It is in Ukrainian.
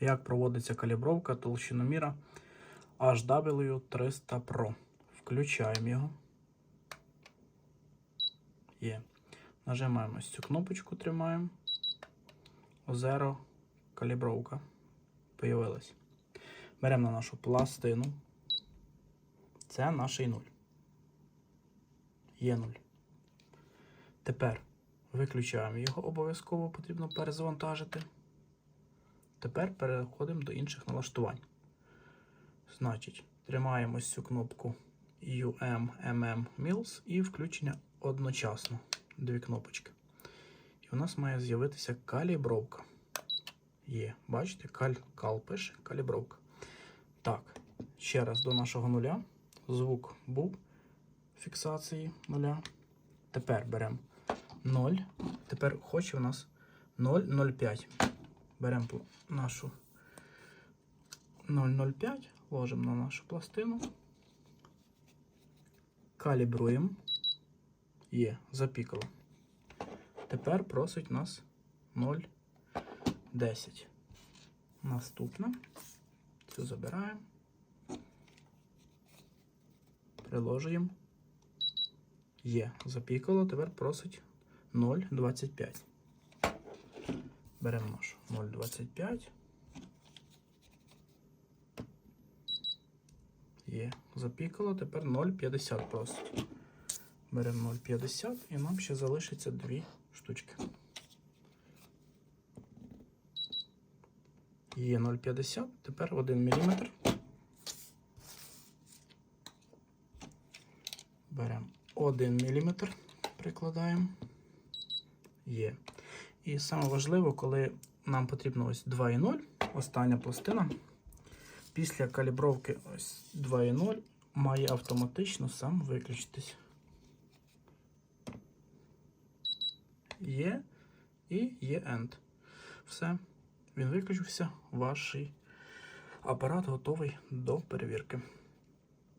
Як проводиться калібровка толщиноміра HW300 Pro. Включаємо його. Є. Нажимаємо цю кнопочку, тримаємо. Zero калібровка. Появилась. Беремо на нашу пластину. Це наш нуль. Є нуль. Тепер виключаємо його, обов'язково потрібно перезавантажити. Тепер переходимо до інших налаштувань. Значить, тримаємо цю кнопку UM Mills і включення одночасно. Дві кнопочки. І у нас має з'явитися калібровка. Є, бачите, кал пише, калібровка. Так, ще раз до нашого нуля. Звук був фіксації нуля. Тепер беремо 0. Тепер хоче у нас 0,05. Беремо нашу 0,05, ложимо на нашу пластину. Калібруємо. Є, запікало. Тепер просить нас 0,10. Наступне. Цю забираємо. Приложуємо. Є, запікало, тепер просить 0,25. Беремо нашу 0,25. Є, запікало, тепер 0,50 просить. Беремо 0,50 і нам ще залишиться дві штучки. Є 0,50, тепер 1 мм. Беремо 1 мм, прикладаємо. Є. І саме важливо, коли нам потрібно ось 2,0, остання пластина. Після калібровки ось 2,0 має автоматично сам виключитись. Є і є End. Все. Він виключився. Ваш апарат готовий до перевірки.